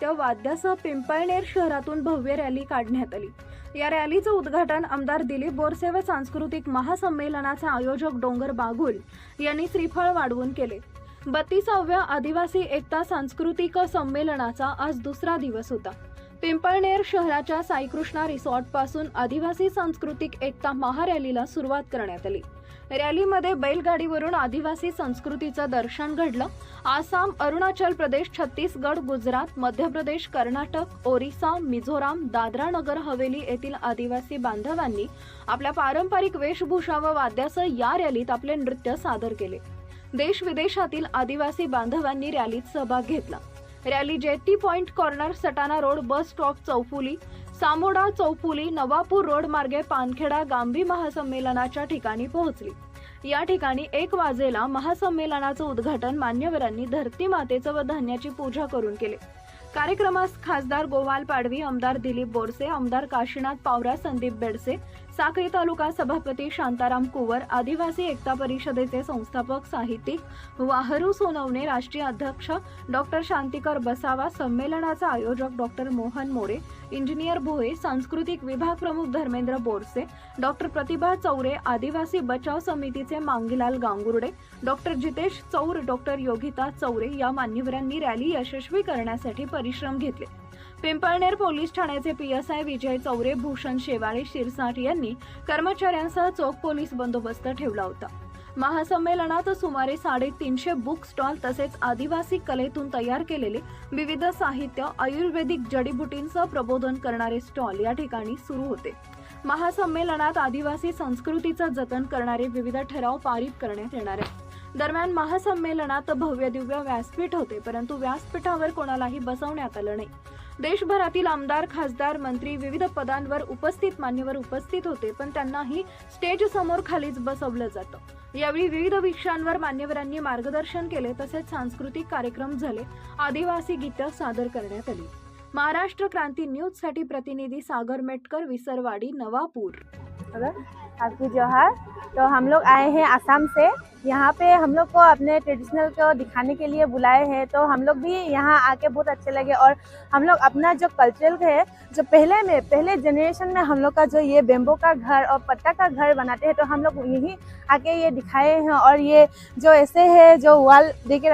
त्या वाद्यासह पिंपळनेर शहरातून भव्य रॅली काढण्यात आली. या रॅलीचं उद्घाटन आमदार दिलीप बोरसे व सांस्कृतिक महासंमेलनाचे आयोजक डोंगर बागुल यांनी श्रीफळ वाढवून केले. बत्तीसाव्या आदिवासी एकता सांस्कृतिक संमेलनाचा आज दुसरा दिवस होता. पिंपळनेर शहराच्या साईकृष्णा रिसॉर्टपासून आदिवासी सांस्कृतिक एकता महारॅलीला सुरुवात करण्यात आली. रॅलीमध्ये बैलगाडीवरून आदिवासी संस्कृतीचं दर्शन घडलं. आसाम अरुणाचल प्रदेश छत्तीसगड गुजरात मध्य प्रदेश कर्नाटक ओरिसा मिझोराम दादरा नगर हवेली येथील आदिवासी बांधवांनी आपल्या पारंपरिक वेशभूषा व वाद्यासह या रॅलीत आपले नृत्य सादर केले. देश विदेशातील आदिवासी बांधवांनी रॅलीत सहभाग घेतला. Rally JT point corner Satana road bus stop चौफुली Samoda चौफुली नवापूर रोड मार्गे पानखेडा गांभी महासंमेलनाच्या ठिकाणी पोहोचली. या ठिकाणी एक वाजेला महासंमेलनाचं उद्घाटन मान्यवरांनी धरती मातेचं व धान्याची पूजा करून केले. कार्यक्रमास खासदार गोवाल पाडवी आमदार दिलीप बोरसे आमदार काशीनाथ पावरा संदीप बेडसे साक्री तालुका सभापती शांताराम कुवर आदिवासी एकता परिषदेचे संस्थापक साहित्यिक वाहरू सोनवणे राष्ट्रीय अध्यक्ष डॉक्टर शांतिकर बसावा संमेलनाचा आयोजक डॉक्टर मोहन मोरे इंजिनियर भोये सांस्कृतिक विभाग प्रमुख धर्मेंद्र बोरसे डॉक्टर प्रतिभा चौरे आदिवासी बचाव समितीचे मांगीलाल गांगुर्डे डॉक्टर जितेश चौर डॉक्टर योगिता चौरे या मान्यवरांनी रॅली यशस्वी करण्यासाठी परिश्रम घेतले. पिंपळनेर पोलीस ठाण्याचे पीएसआय विजय चौरे भूषण शेवाळे शिरसाट यांनी कर्मचाऱ्यांसह चोख पोलीस बंदोबस्त ठेवला होता. महासंमेलनात सुमारे साडेतीनशे बुक स्टॉल तसेच आदिवासी कलेतून तयार केलेले विविध साहित्य आयुर्वेदिक जडीबुटींचं प्रबोधन करणारे स्टॉल या ठिकाणी सुरू होते. महासंमेलनात आदिवासी संस्कृतीचं जतन करणारे विविध ठराव पारित करण्यात येणार आहेत. दरम्यान महासंमेलनात भव्य दिव्य व्यासपीठ होते परंतु व्यासपीठावर कोणालाही बसवण्यात आलं नाही. देशभरातील आमदार खासदार मंत्री विविध पदांवर उपस्थित मान्यवर उपस्थित होते पण त्यांनाही स्टेज समोर खालीच बसवलं जातं. यावेळी विविध विषयांवर मान्यवरांनी मार्गदर्शन केले तसेच सांस्कृतिक कार्यक्रम झाले. आदिवासी गीतं सादर करण्यात आली. महाराष्ट्र क्रांती न्यूजसाठी प्रतिनिधी सागर मेटकर विसरवाडी नवापूर. आपकी जोहार तो हम लोग आए हैं आसाम से. यहाँ पे हम लोग को अपने ट्रेडिशनल को दिखाने के लिए बुलाए हैं तो हम लोग भी यहाँ आके बहुत अच्छे लगे और हम लोग अपना जो कल्चरल है, जो पहले में, पहले जनरेशन में हम लोग का जो ये बेम्बो का घर और पत्ता का घर बनाते हैं तो हम लोग यहीं आके ये दिखाए हैं और ये जो ऐसे है, जो वाल दे के